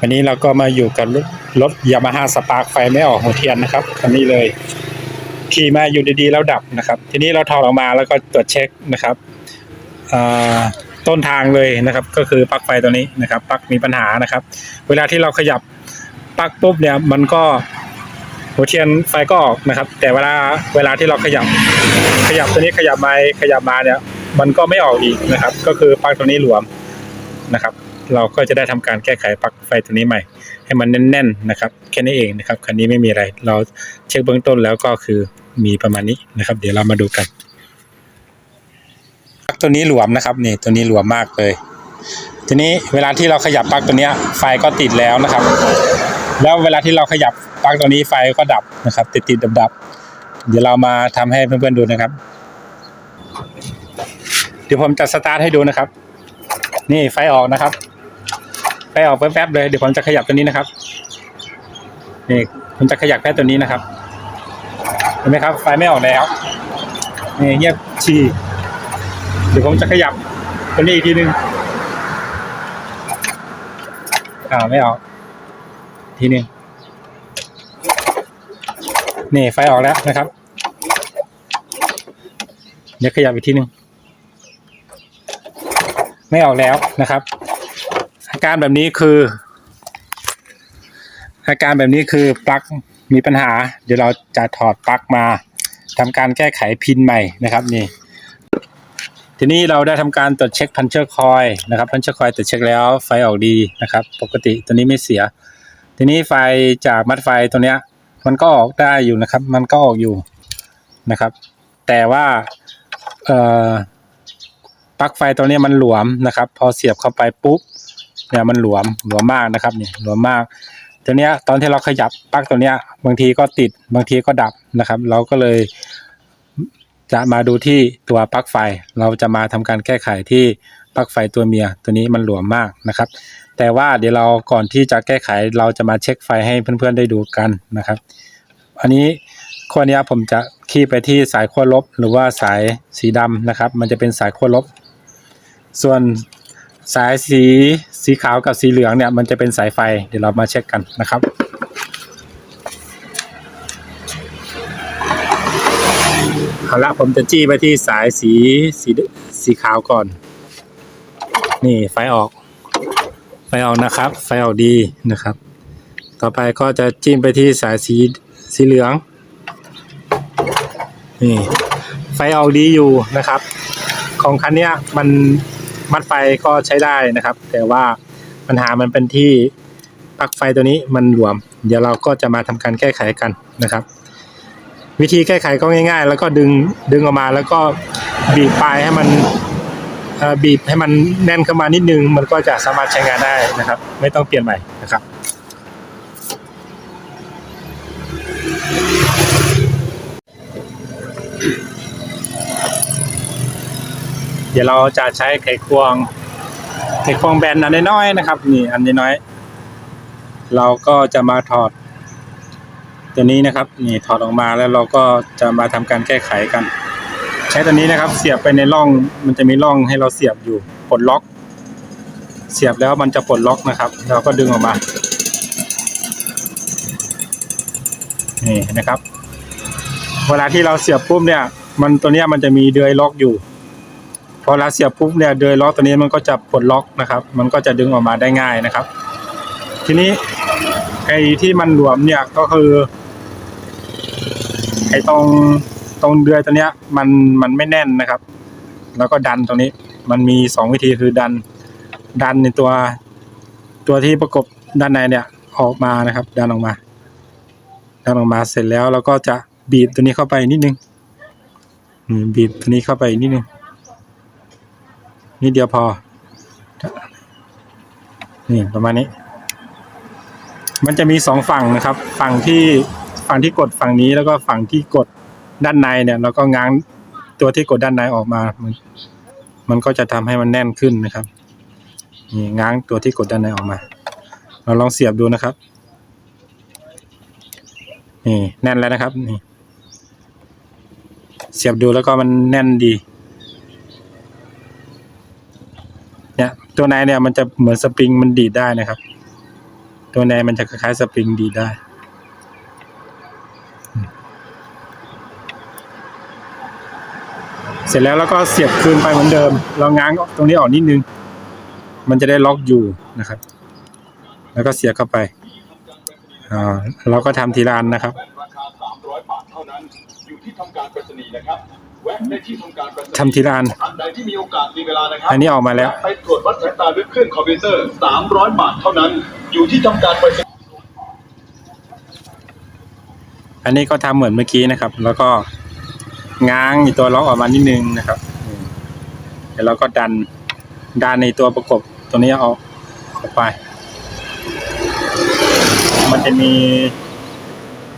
วันนี้เราก็มาอยู่กับรถยามาฮ่าสปาร์คไฟไม่ออกหัวเทียนนะครับคันนี้เลยขี่มาอยู่ดีๆแล้วดับนะครับ ทีนี้เราถอดออกมาแล้วก็ตรวจเช็คนะครับต้นทางเลยนะครับ ก็คือปลั๊กไฟตัวนี้นะครับปลั๊กมีปัญหานะครับ เวลาที่เราขยับปลั๊กปุ๊บเนี่ยมันก็หัวเทียนไฟก็ออกนะครับ แต่เวลาเวลาที่เราขยับ ขยับตัวนี้ขยับมาขยับมาเนี่ย มันก็ไม่ออกอีกนะครับ ก็คือปลั๊กตัวนี้หลวมนะครับ เราก็จะได้ทำการแก้ไขปลั๊กไฟตัวนี้ใหม่ ให้มันแน่นๆนะครับแค่นี้เองนะครับคันนี้ไม่มีอะไร เราเช็คเบื้องต้นแล้วก็คือมีประมาณนี้นะครับ เดี๋ยวเรามาดูกันปลั๊กตัวนี้หลวมนะครับนี่ตัวนี้หลวมมากเลย ทีนี้เวลาที่เราขยับปลั๊กตัวนี้ไฟก็ติดแล้วนะครับ แล้วเวลาที่เราขยับปลั๊กตัวนี้ไฟก็ดับนะครับ ติดติดดับดับเดี๋ยวเรามาทำให้เพื่อนๆดูนะครับ เดี๋ยวผมจะสตาร์ทให้ดูนะครับ นี่ไฟออกนะครับ ไฟออกแป๊บๆเลย เดี๋ยวผมจะขยับตัวนี้นะครับนี่ผมจะขยับแค่ตัวนี้นะครับ เห็นไหมครับ ไฟไม่ออกแล้วนี่เงียบชีเดี๋ยวผมจะขยับตัวนี้อีกทีนึงอ่าไม่ออก ทีนึงนี่ไฟออกแล้วนะครับ เดี๋ยวขยับอีกทีนึงไม่ออกแล้วนะครับ การแบบนี้คือ อาการแบบนี้คือปลั๊กมีปัญหา เดี๋ยวเราจะถอดปลั๊กมาทำการแก้ไขพินใหม่นะครับนี่ ทีนี้เราได้ทำการตรวจเช็คพันเชอร์คอยนะครับพันเชอร์คอยตรวจเช็คแล้วไฟออกดีนะครับ ปกติตัวนี้ไม่เสีย ทีนี้ไฟจากมัดไฟตัวเนี้ย มันก็ออกได้อยู่นะครับ มันก็ออกอยู่นะครับ แต่ว่าเอ่อปลั๊กไฟตัวนี้มันหลวมนะครับ พอเสียบเข้าไปปุ๊บ เนี่ยมันหลวมหลวมมากนะครับนี่หลวมมากตัวเนี้ยตอนที่เราขยับปลั๊กตัวเนี้ย บางทีก็ติดบางทีก็ดับนะครับ เราก็เลย จะมาดูที่ตัวปลั๊กไฟ เราจะมาทำการแก้ไขที่ปลั๊กไฟตัวเมีย ตัวนี้มันหลวมมากนะครับ แต่ว่าเดี๋ยวเราก่อนที่จะแก้ไขเราจะมาเช็คไฟให้เพื่อนๆได้ดูกันนะครับ อันนี้ขั้วเนี้ยผมจะคีบไปที่สายขั้วลบ หรือว่าสายสีดำนะครับ มันจะเป็นสายขั้วลบ ส่วน สายสีสีขาวกับสีเหลืองเนี่ยมันจะเป็นสายไฟเดี๋ยวเรามาเช็คกันนะครับเอาละผมจะจี้ไปที่สายสีสีสีขาวก่อน นี่ไฟออก ไฟออกนะครับ ไฟออกดีนะครับ ต่อไปก็จะจิ้มไปที่สายสีสีเหลือง นี่ ไฟออกดีอยู่นะครับ ของคันเนี้ยมัน มัดไฟก็ใช้ได้นะครับ แต่ว่าปัญหามันเป็นที่ปลั๊กไฟตัวนี้มันหลวม เดี๋ยวเราก็จะมาทำการแก้ไขกันนะครับ วิธีแก้ไขก็ง่าย ๆ แล้วก็ดึงดึงออกมาแล้วก็บีบปลายให้มันบีบให้มันแน่นเข้ามานิดนึง มันก็จะสามารถใช้งานได้นะครับ ไม่ต้องเปลี่ยนใหม่นะครับ ดี๋ยวเราจะใช้ไขควง ไขควงแบนอันน้อยๆนะครับ นี่อันน้อยๆเราก็จะมาถอด ตัวนี้นะครับ นี่ถอดออกมาแล้วเราก็จะมาทำการแก้ไขกัน ใช้ตัวนี้นะครับ เสียบไปในร่อง มันจะมีร่องให้เราเสียบอยู่ปลดล็อก เสียบแล้วมันจะปลดล็อกนะครับ เราก็ดึงออกมานี่นะครับ เวลาที่เราเสียบปุ๊บเนี่ย มันตัวเนี้ยมันจะมีเดือยล็อกอยู่ พอเราเสียบปุ๊บเนี่ยเดือยล็อกตัวนี้มันก็จะปลดล็อกนะครับ มันก็จะดึงออกมาได้ง่ายนะครับ ทีนี้ไอ้ที่มันหลวมเนี่ยก็คือไอ้ตรงตรงเดือยตัวเนี้ยมันมันไม่แน่นนะครับ แล้วก็ดันตรงนี้มันมีสองวิธีคือดันดันในตัวตัวที่ประกบด้านในเนี่ยออกมานะครับ ดันออกมา ดันออกมาเสร็จแล้วเราก็จะบีบตัวนี้เข้าไปนิดนึงบีบตัวนี้เข้าไปนิดนึง นิดเดียวพอ นี่ประมาณนี้ มันจะมีสองฝั่งนะครับ ฝั่งที่ฝั่งที่กดฝั่งนี้แล้วก็ฝั่งที่กดด้านในเนี่ยเราก็ง้างตัวที่กดด้านในออกมา มันมันก็จะทำให้มันแน่นขึ้นนะครับนี่ง้างตัวที่กดด้านในออกมา เราลองเสียบดูนะครับนี่แน่นแล้วนะครับนี่เสียบดูแล้วก็มันแน่นดี เนี่ย ตัวในเนี่ยมันจะเหมือนสปริงมันดีดได้นะครับ ตัวในมันจะคล้ายๆสปริงดีดได้เสร็จแล้วแล้วก็เสียบคืนไปเหมือนเดิม เราง้างตรงนี้ออกนิดนึง มันจะได้ล็อกอยู่นะครับ แล้วก็เสียบเข้าไปอ่าเราก็ทำทีละอันนะครับ ราคา300บาทเท่านั้นอยู่ที่ทำการไปรษณีย์นะครับแวะได้ที่ทำการไปรษณีย์ทำทีละอันอันใดที่มีโอกาสมีเวลานะครัอันนี้ออกมาแล้ว ไปตรวจวัดสายตาด้วยเครื่องคอมพิวเตอร์ 300 บาทเท่านั้น อยู่ที่ทำการไปรษณีย์อันนี้ก็ทำเหมือนเมื่อกี้นะครับ แล้วก็ง้างอีตัวล็อกออกมานิดนึงนะครับอืมเดี๋ยวเราก็ดันดันในตัวประกบตัวนี้เอาออกไป มันจะมี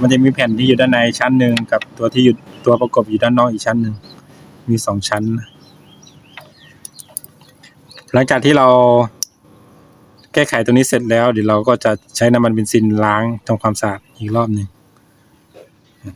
มันจะมีแผ่นที่อยู่ด้านในชั้นหนึ่งกับตัวที่อยู่ ตัวประกบอยู่ด้านนอกอีกชั้นหนึ่งมีสองชั้น หลังจากที่เราแก้ไขตัวนี้เสร็จแล้ว เดี๋ยวเราก็จะใช้น้ำมันเบนซินล้างทำความสะอาดอีกรอบหนึ่ง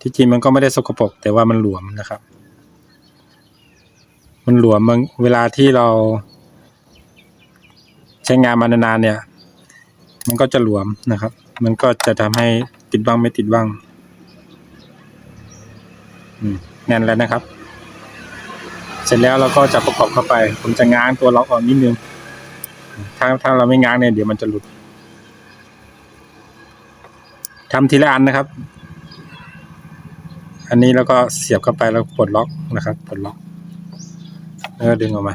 ที่จริงมันก็ไม่ได้สกปรกแต่ว่ามันหลวมนะครับ มันหลวมเวลาที่เรา ใช้งานมานานๆเนี่ย มันก็จะหลวมนะครับ มันก็จะทำให้ติดบ้างไม่ติดบ้าง แน่นแล้วนะครับ เสร็จแล้วเราก็จะประกอบเข้าไป ผมจะง้างตัวล็อกออกนิดนึง ถ้าถ้าเราไม่ง้างเนี่ยเดี๋ยวมันจะหลุดทำทีละอันนะครับ อันนี้แล้วก็เสียบเข้าไปแล้วปลดล็อกนะครับปลดล็อกแล้วก็ดึงออกมา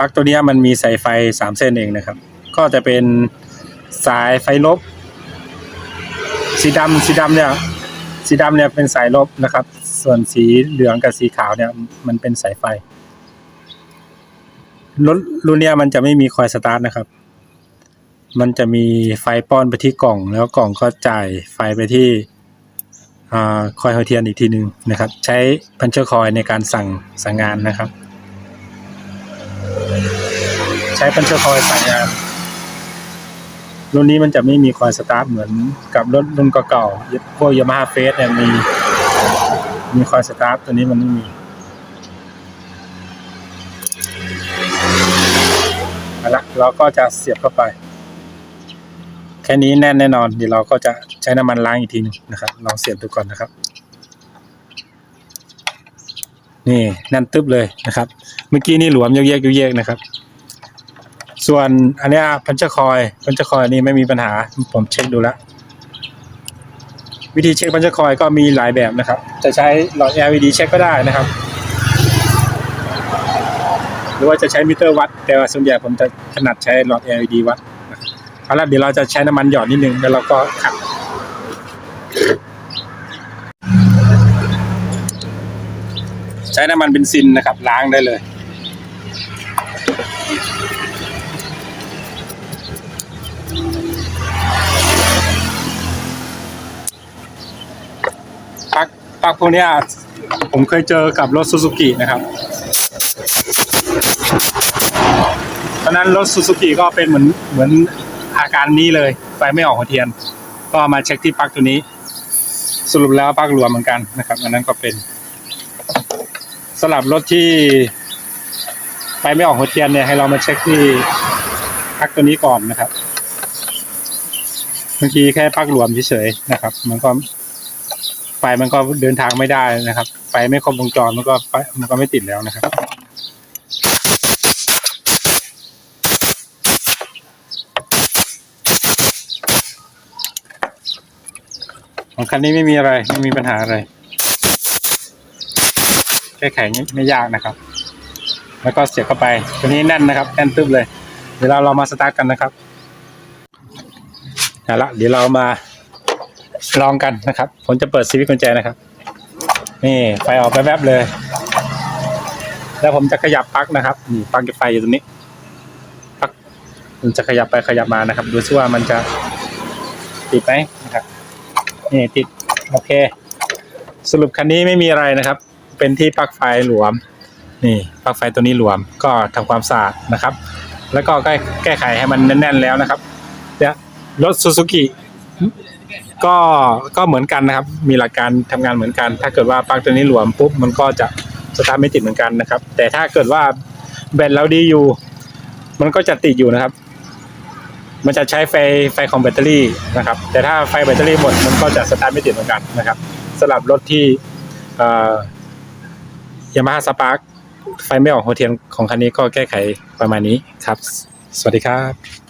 ปลั๊กตัวนี้มันมีสายไฟสามเส้นเองนะครับ ก็จะเป็นสายไฟลบ สีดำสีดำเนี่ยสีดำเนี่ยเป็นสายลบนะครับ ส่วนสีเหลืองกับสีขาวเนี่ย มันเป็นสายไฟรถรุ่นเนี้ยมันจะไม่มีคอยสตาร์ทนะครับ มันจะมีไฟป้อนไปที่กล่อง แล้วกล่องก็จ่ายไฟไปที่อคอยหัวเทียนอีกทีหนึ่งนะครับ ใช้พันเชอร์คอยในการสั่งสั่งงานนะครับ ช้พันเชอร์คอยสั่งงาน รุ่นนี้มันจะไม่มีคอยสตาร์ทเหมือนกับรถรุ่นเก่าๆพวกยามาฮ่าเฟสเนี่ยมี มีคอยสตาร์ทตัวนี้มันไม่มีเอาละเราก็จะเสียบเข้าไป แค่นี้แน่นแน่นอน เดี๋ยวเราก็จะใช้น้ำมันล้างอีกทีหนึงนะครับ ลองเสียบดูก่อนนะครับ นี่แน่นตึ๊บเลยนะครับ เมื่อกี้นี่หลวมเยกๆเยกๆนะครับ ส่วนอันนี้พันเชอร์คอยพันเชอร์คอยนี่ไม่มีปัญหา ผมเช็คดูแล้ว วิธีเช็คพันเชอร์คอยก็มีหลายแบบนะครับ จะใช้หลอด LED เช็คก็ได้นะครับ หรือว่าจะใช้มิเตอร์วัด แต่ว่าส่วนใหญ่ผมจะถนัดใช้หลอด LED วัดเอาละเดี๋ยวเราจะใช้น้ำมันหยอดนิดนึงแล้วเราก็ขัดใช้น้ำมันเบนซินนะครับ ล้างได้เลย ปลั๊กปลั๊กพวกนี้ผมเคยเจอกับรถซูซูกินะครับตอนนั้นรถซูซูกิก็เป็นเหมือนเหมือนอาการนี้เลยไฟไม่ออกหัวเทียน ก็มาเช็คที่ปลั๊กตัวนี้ สรุปแล้วปลั๊กรวมเหมือนกันนะครับ อันนั้นก็เป็นสำหรับรถที่ไฟไม่ออกหัวเทียนเนี่ยให้เรามาเช็คที่ปลั๊กตัวนี้ก่อนนะครับบางทีแค่ปลั๊กรวมเฉยๆนะครับ มันก็ ไฟมันก็เดินทางไม่ได้นะครับ ไฟไม่ครบวงจรมันก็ไฟมันก็ไม่ติดแล้วนะครับ ของคันนี้ไม่มีอะไรไม่มีปัญหาอะไรแก้ไขไม่ยากนะครับ แล้วก็เสียบเข้าไปตัวนี้แน่นนะครับแน่นตึ๊บเลย เดี๋ยวเราเรามาสตาร์ทกันนะครับเอาละเดี๋ยวเรามา ลองกันนะครับ ผมจะเปิดสวิตช์กุญแจนะครับ นี่ไฟออกแวบๆเลย แล้วผมจะขยับปลั๊กนะครับนี่ปลั๊กไฟอยู่ตรงนี้ปลั๊กผมจะขยับไปขยับมานะครับ ดูซิว่ามันจะติดไหมนะครับ นี่ติดโอเค สรุปคันนี้ไม่มีอะไรนะครับ เป็นที่ปลั๊กไฟหลวม นี่ปลั๊กไฟตัวนี้หลวมก็ทำความสะอาดนะครับ แล้วก็แก้แก้ไขให้มันแน่นๆแล้วนะครับเดี๋ยวรถซูซูกิ ก็ก็เหมือนกันนะครับ มีหลักการทำงานเหมือนกัน ถ้าเกิดว่าปลั๊กตัวนี้หลวมปุ๊บมันก็จะสตาร์ทไม่ติดเหมือนกันนะครับ แต่ถ้าเกิดว่าแบตเราดีอยู่ มันก็จะติดอยู่นะครับ มันจะใช้ไฟไฟของแบตเตอรี่นะครับ แต่ถ้าไฟแบตเตอรี่หมดมันก็จะสตาร์ทไม่ติดเหมือนกันนะครับสำหรับรถที่ยามาฮ่าสปาร์คไฟไม่ออกหัวเทียนของคันนี้ก็แก้ไขประมาณนี้ครับ สวัสดีครับ